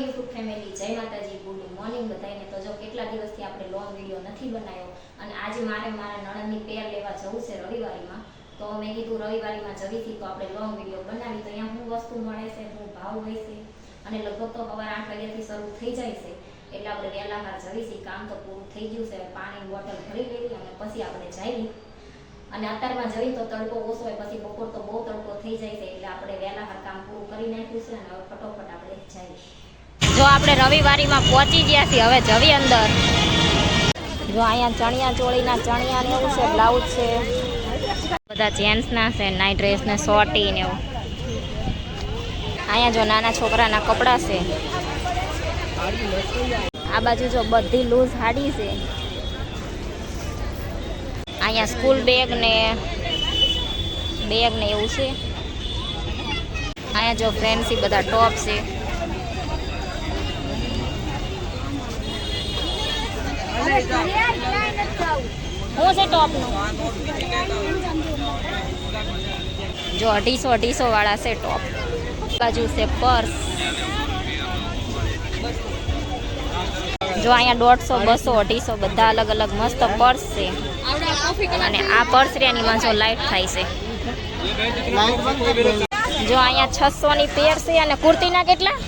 YouTube family, જય માતાજી, good morning બધાને તો જો કેટલા દિવસથી આપણે લોંગ વીડિયો નથી બનાવ્યો અને આજે મારે મારા નણંદની પેર લેવા જવું છે રવિવારીમાં, તો મેં કીધું રવિવારીમાં જવીથી તો આપણે લોંગ વીડિયો બનાવી. તો અહીંયા શું વસ્તુ મળે છે શું ભાવ હોય છે, અને લગભગ તો સવાર આઠ વાગ્યાથી શરૂ થઈ જાય છે. એટલે આપણે વહેલા હાર જવીશી કામ તો પૂરું થઈ ગયું છે. પાણી બોટલ ભરી લેવી અને પછી આપણે જઈએ. અને અત્યારમાં જઈએ તો તડકો ઓછો હોય, પછી બપોર તો બહુ તડકો થઈ જાય છે. એટલે આપણે વહેલા હાર કામ પૂરું કરી નાખ્યું છે અને હવે ફટોફટ જો આપણે રવિવારીમાં પહોંચી ગયા છીએ હવે જવી અંદર. જો અહીંયા ચણિયા ચોળીના ચણિયા ને એવું છે, બ્લાઉઝ છે. બધા જેન્ટ્સના છે નાઇટ ડ્રેસ ને શોર્ટી ને એવું. અહીંયા જો નાના છોકરાના કપડાં છે. આ બાજુ જો બધી લૂઝ હાડી છે. અહીંયા સ્કૂલ બેગ ને બેગ ને એવું છે. અહીંયા જો ફ્રેન્સી બધા ટોપ છે. શું છે ટોપનું? જો અઢીસો અઢીસો વાળા છે ટોપ. બાજુ છે પર્સ. જો અહીંયા દોઢસો બસો અઢીસો બધા અલગ અલગ મસ્ત પર્સ છે. અને આ પર્સ રેનીમાં જો લાઈટ થાય છે. જો અહીંયા છસો ની પેર છે અને કુર્તીના કેટલા?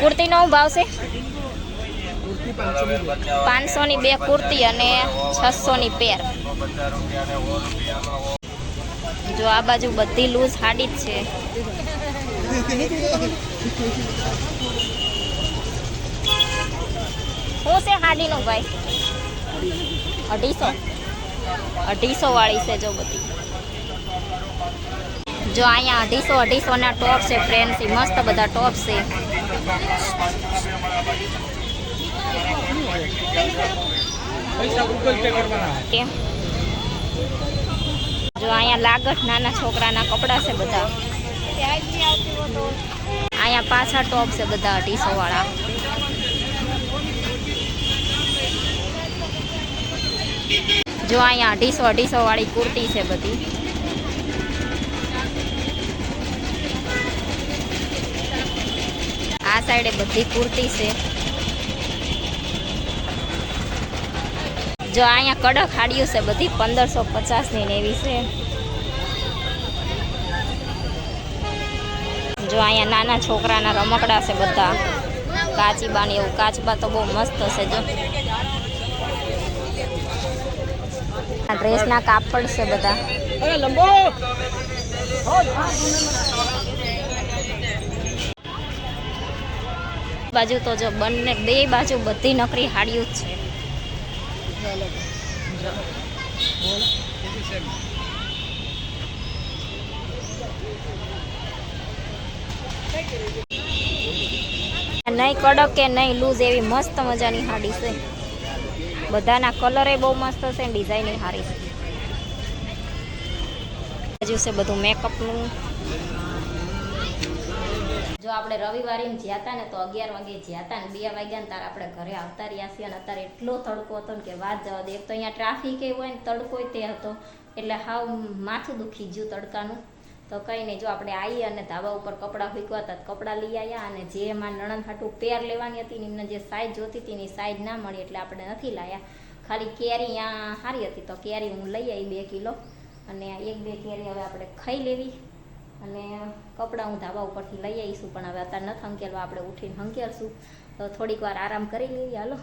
કુર્તીનો શું ભાવ છે? પાંચસો ની બે કુર્તી અને છસો ની પેર. જો આ બાજુ બધી લૂઝ હાડી જ છે. શું છે હાડીનું ભાઈ? અઢીસો. અઢીસો વાળી છે જો બધી. જો અહીંયા અઢીસો અઢીસો ના ટોપ છે, ફ્રેન્ડ મસ્ત બધા ટોપ છે પૈસા ગૂગલ પે કરવાના કેમ જો અહીંયા લાગત નાના છોકરાના કપડાં છે બધા. અહીંયા પાછા ટોપ છે બધા અઢીસો વાળા. જો અહીંયા અઢીસો અઢીસો વાળી કુર્તી છે બધી. આ સાઈડે બધી કુર્તી છે. જો અહીંયા કડક હાડીઓ છે બધી પંદરસો પચાસની ને એવી છે. જો અહીંયા નાના છોકરાના રમકડા છે બધા. કાચીબા ને એવું કાચબા તો બહુ મસ્ત છે જો. ડ્રેસના કાપડ છે બધા. બાજુ તો જો બંને બે બાજુ બધી નકરી હાડીઓ જ છે. નહીં કડક કે નહીં લૂઝ એવી મસ્ત મજાની હાડી છે. બધાના કલરે બહુ મસ્ત છે ડિઝાઇન સારી છે. બાજુ છે બધું મેકઅપનું જો આપણે રવિવારે જ્યાં હતા ને તો અગિયાર વાગે જ્યાં ને બે વાગ્યા ને તાર આપણે ઘરે આવતા રહ્યા છીએ અને અત્યારે એટલો તડકો હતો ને કે વાત જવા દે. એક તો અહીંયા ટ્રાફિક હોય ને તડકો તે હતો. એટલે હાવ માથું દુખી ગયું તડકાનું. તો કંઈ નહીં, જો આપણે આવી અને ધાબા ઉપર કપડાં ફૂંકવા હતા કપડાં લઈ આવ્યા અને જે એમાં નણંદ હાટું પેર લેવાની હતી ને એમને જે સાઈઝ જોતી હતી એની સાઈઝ ના મળી એટલે આપણે નથી લાવ્યા ખાલી કેરી અહીંયા સારી હતી તો કેરી હું લઈ આવી બે કિલો. અને એક બે કેરી હવે આપણે ખાઈ લેવી. અને કપડાં હું ધાબા ઉપરથી લઈ આવીશું, પણ હવે અત્યારે નથી હંકેલવા, આપણે ઉઠીને હંકેલશું. તો થોડીક વાર આરામ કરી લઈએ, હાલો.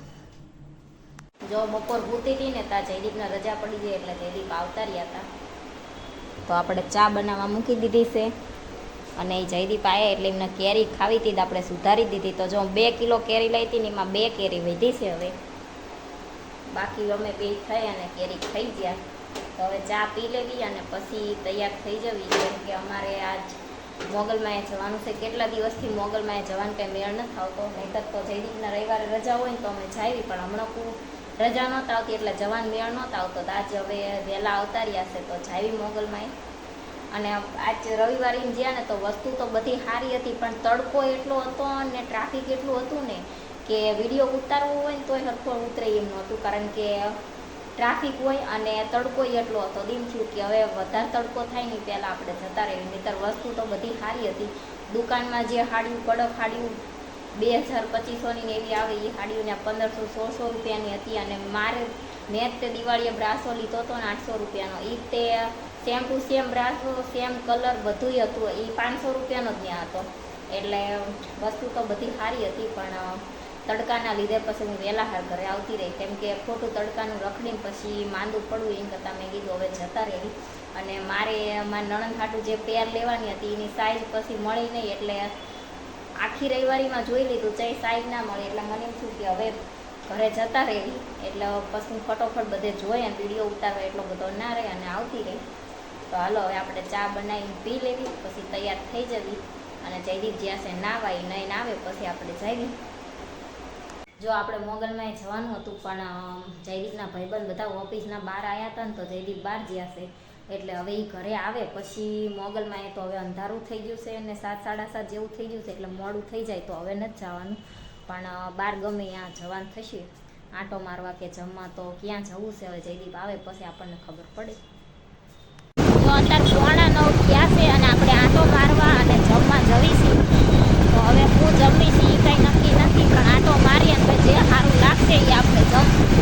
જો બપોર ભૂતી હતી ને, ત્યાં જયદીપને રજા પડી ગઈ, એટલે જયદીપ આવતા રહ્યા હતા. તો આપણે ચા બનાવવા મૂકી દીધી છે. અને એ જયદીપ આવ્યા એટલે એમને કેરી ખાવી હતી આપણે સુધારી દીધી. તો જો બે કિલો કેરી લઈ હતી ને, એમાં બે કેરી વધી છે હવે. બાકી અમે બે થઈ અને કેરી ખાઈ ગયા. તો હવે ચા પી લેવી અને પછી તૈયાર થઈ જવી કેમ કે અમારે આજ મોગલમાં જવાનું છે. કેટલા દિવસથી મોગલમાં જવાનું કંઈ મેળ નથી આવતો. નહીંતર તો જયદીપના રવિવારે રજા હોય ને તો અમે જાવી પણ હમણાં કોઈ રજા નહોતા આવતી એટલે જવાન મેળ નહોતા આવતો. તો આજે હવે વહેલા આવતા રહ્યા છે, તો જાવી મોગલમાં અને આજ રવિવારે ગયા ને તો વસ્તુ તો બધી સારી હતી, પણ તડકો એટલો હતો અને ટ્રાફિક એટલું હતું ને કે વીડિયો ઉતારવો હોય ને તોય સરખો ઉતરે એમ નહોતું. કારણ કે ટ્રાફિક હોય અને તડકો એટલો હતો, દિન થયું કે હવે વધારે તડકો થાય નહીં, પહેલાં આપણે જતા રહીએ. નહીતર વસ્તુ તો બધી સારી હતી. દુકાનમાં જે હાડિયું કડક હાડિયું બે હજાર પચીસોની એવી આવે એ હાડિયું પંદરસો, સોળસો રૂપિયાની હતી અને મારે મેં તે દિવાળીએ બ્રાસો લીધો હતો ને આઠસો રૂપિયાનો. એ તે સેમ ટુ સેમ બ્રાસો, સેમ કલર બધુંય હતું. એ પાંચસો રૂપિયાનો ત્યાં હતો. એટલે વસ્તુ તો બધી સારી હતી, પણ તડકાના લીધે પછી હું વહેલા ઘરે આવતી રહી. કેમ કે ખોટું તડકાનું રખડીને પછી માંદું પડવું એમ કરતાં મેં કીધું હવે જતા રહી. અને મારે મારા નણંદ હાટું જે પેર લેવાની હતી એની સાઈઝ પછી મળી નહીં એટલે આખી રવિવારીમાં જોઈ લીધું ચાઈ સાઈઝ ના મળે. એટલે મને એમ થયું કે હવે ઘરે જતા રહેવી એટલે પછી હું ફટોફટ બધે જોઈ અને વીડિયો ઉતારવા એટલો બધો ના રહે અને આવતી રહી. તો હાલો, હવે આપણે ચા બનાવીને પી લેવી, પછી તૈયાર થઈ જવી. અને જયદીપ જ્યાં છે નાવાય નહીં આવે, પછી આપણે જઈએ. જો આપણે મોગલમાં જવાનું હતું, પણ જયદીપના ભાઈબંધ બધા ઓફિસના બહાર આવ્યા હતા ને તો જયદીપ બહાર જ્યાં છે. એટલે હવે એ ઘરે આવે, પછી મોગલમાં એ તો હવે અંધારું થઈ ગયું છે અને સાત, સાડા સાત જેવું થઈ ગયું છે, એટલે મોડું થઈ જાય તો હવે નથી જવાનું. પણ બહાર ગમે ત્યાં જવાનું થશે. આંટો મારવા કે જમવા તો ક્યાં જવું છે, હવે જયદીપ આવે પછી આપણને ખબર પડે. અત્યારે પોણા નવ થયા છે અને આપણે આંટો મારવા અને જમવા જવીશું. તો હવે હું જમીશ એ કંઈ નક્કી નથી પણ આંટો મારીએ ને જે સારું લાગશે એ આપણે જમશું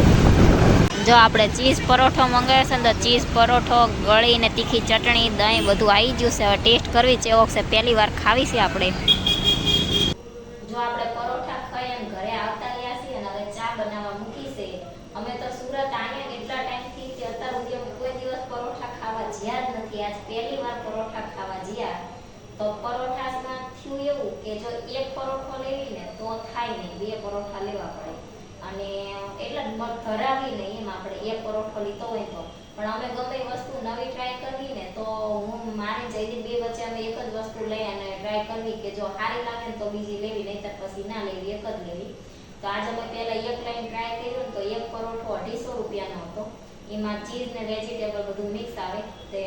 જો આપણે ચીઝ પરોઠો મંગાવ્યો છે ને તો ચીઝ પરોઠો ગળીને તીખી ચટણી, દહીં બધું આવી ગયું છે. હવે ટેસ્ટ કરવી છે. છે, પહેલી વાર ખાવી છે આપણે. જો આપણે પરોઠા ખાઈ ઘરે આવતા રહ્યા છીએ અને હવે ચા બનાવવા મૂકી છે. અમે તો સુરત આવ્યા ને એટલા ટાઈમથી કે અત્યાર સુધી અમે કોઈ દિવસ પરોઠા ખાવા જ્યાં જ નથી આજ પહેલી વાર પરોઠા ખાવા જ્યાં તો પરોઠામાં થયું એવું કે જો એક પરોઠો લેવી ને તો થાય નહીં, બે પરોઠા લેવા પડે. અને એટલે મગ ધરાવી નહીં એમ આપણે એક પરોઠો લીધો હોય તો. પણ અમે ગમે વસ્તુ નવી ટ્રાય કરવી ને તો હું મારી જઈને બે વચ્ચે અમે એક જ વસ્તુ લઈ અને ટ્રાય કરવી કે જો સારી લાગે ને તો બીજી લેવી, નહીંતર પછી ના લેવી, એક જ લેવી. તો આજે અમે પહેલા એક લાઈન ટ્રાય કર્યું તો એક પરોઠો અઢીસો રૂપિયાનો હતો. એમાં ચીઝ ને વેજીટેબલ બધું મિક્સ આવે. તે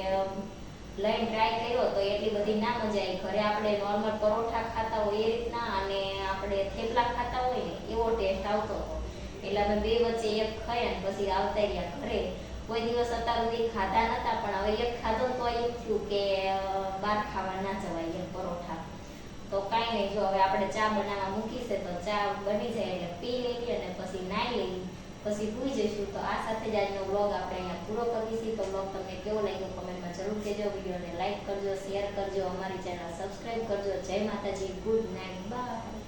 લઈને ટ્રાય કર્યો તો એટલી બધી ના મજા આવી. ઘરે આપણે નોર્મલ પરોઠા ખાતા હોય એ રીતના અને આપણે થેપલા ખાતા હોય ને, એવો ટેસ્ટ આવતો હતો. એટલે અમે બે વચ્ચે એક ખાઈ અને પછી આવતા રહ્યા ઘરે. કોઈ દિવસ અત્યાર સુધી ખાધા નતા, પણ હવે એક ખાધો તો એમ થયું કે બહાર ખાવા ના જવાય એમ પરોઠા. તો કાંઈ નહીં, જો હવે આપણે ચા બનાવવા મૂકી છે તો ચા બની જાય એટલે પી લેવી અને પછી નાઈ લેવી. પછી સૂઈ જઈશું. તો આ સાથે જ આજનો વ્લોગ આપણે અહીંયા પૂરો કરીશું તો વ્લોગ તમને કેવો લાગ્યો કમેન્ટમાં જરૂર કહેજો. વિડીયોને લાઈક કરજો શેર કરજો, અમારી ચેનલ સબસ્ક્રાઈબ કરજો. જય માતાજી ગુડ નાઇટ બાય